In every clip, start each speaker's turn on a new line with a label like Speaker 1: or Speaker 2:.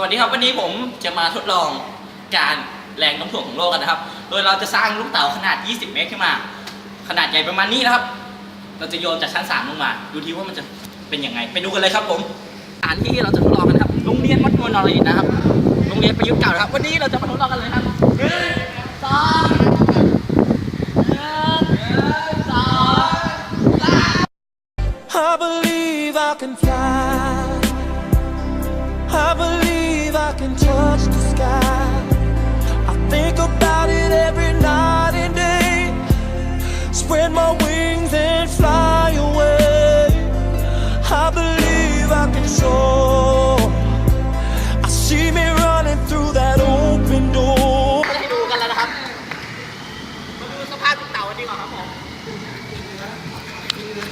Speaker 1: สวัสดีครับวันนี้ผมจะมาทดลองการแรงโน้มถ่วงของโลกกันนะครับ โดยเราจะสร้างลูกเต๋าขนาด 20 เมตรขึ้นมา ขนาดใหญ่ประมาณนี้นะครับ เราจะโยนจากชั้น 3 ลงมา ดูทีว่ามันจะเป็นยังไง ไปดูกันเลยครับผมสถานที่เราจะทดลองกันครับ โรงเรียนวัดนวลนรดิตนะครับ โรงเรียนประยุทธ์เก่าครับ วันนี้เราจะมาทดลองกันเลยครับหนึ่งสองหนึ่งสอง
Speaker 2: I believe I can fly. I believe I can touch the sky.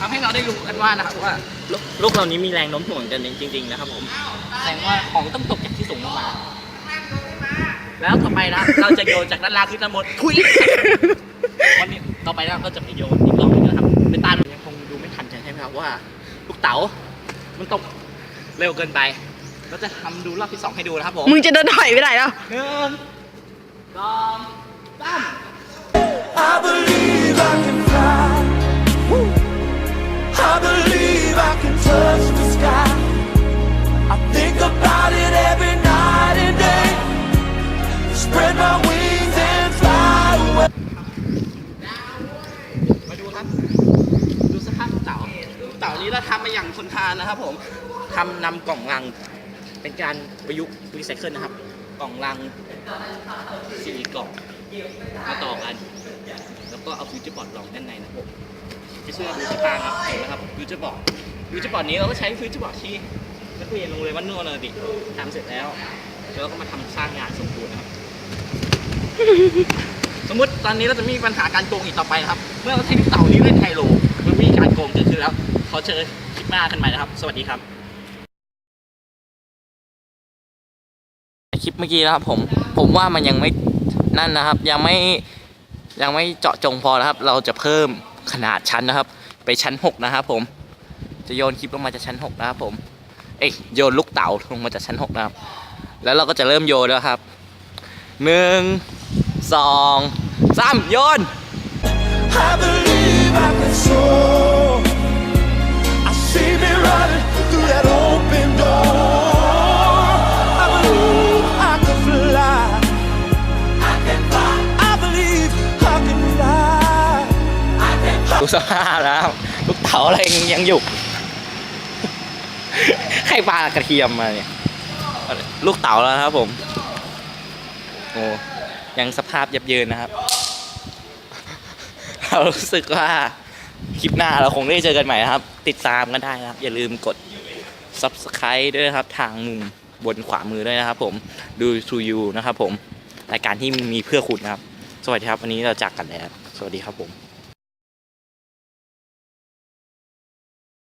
Speaker 1: ทำให้เราได้รู้กันว่านะครับว่าลูกลูกเหล่านี้มีแรงโน้มถ่วงกันจริง ๆ นะครับผมแสดงว่าของต้องตกจากที่สูงลงมา แล้วต่อไปนะ เราจะโยนจากด้านล่างขึ้นด้านบนทุยวันนี้ต่อไปเราก็จะไปโยนอีกรอบหนึงนะครับเป็นตายังคงดูไม่ทันใช่ไหมครับว่าลูกเต๋ามันตกเร็วเกินไปเราจะทำดูรอบที่สองให้ดูนะครับผม
Speaker 3: มึงจะเดินถอยไปไหนแล้ว
Speaker 1: หนึ่งสองสาม
Speaker 2: I believe I can
Speaker 1: นี้เราทำมาอย่างทนทานนะครับผมทำนำกล่องลัง เป็นการประยุกต์รีไซเคิลนะครับ กล่องลังสี่กล่องมาต่อกัน แล้วก็เอาฟิวเจอร์บอร์ดรองด้านในนะครับผมไม่เชื่อดูสภาพครับเห็นไหมครับฟิวเจอร์บอร์ดฟิวเจอร์บอร์ดนี้เราก็ใช้ฟิวเจอร์บอร์ดที่นักเรียนโรงเรียนวัดนวลนรดิทำเสร็จแล้วแล้วเราก็มาทำสร้างงานสมบูรณ์นะครับสมมติตอนนี้เราจะม่มีปัญหาการโกงอีกต่อไปนะครับ เมื่อเราใช้เต่านี้เล่นไฮโล อเจอคลิปหน้ากันใหม่นะครับ สวัสดีครับ คลิปเมื่อกี้นะครับผมผมว่ามันยังไม่นั่นนะครับ ยังไม่ยังไม่เจาะจงพอนะครับ เราจะเพิ่มขนาดชั้นนะครับ ไปชั้น 6 นะครับผม จะโยนคลิปลงมาจากชั้น 6 นะครับผม เอ้ยโยนลูกเต๋าลงมาจากชั้น 6 นะครับ แล้วเราก็จะเริ่มโยนแล้วครับหนึ่งสองสามโยน
Speaker 2: I believe I can soar.
Speaker 1: ดูสภาพแล้วลูกเต๋าอะไรยังยังอยู่ใครปลากระเทียมมาเนี่ย ลูกเต๋าแล้วนะครับผม โอ้ยังสภาพยับเยินนะครับ เรารู้สึกว่าคลิปหน้าเราคงได้เจอกันใหม่นะครับ ติดตามกันได้นะครับ อย่าลืมกด subscribe ด้วยนะครับ ทางมุมบนขวามือด้วยนะครับผมดู to you นะครับผมรายการที่มีเพื่อคุณนะครับ สวัสดีครับ วันนี้เราจากกันแล้ว สวัสดีครับผม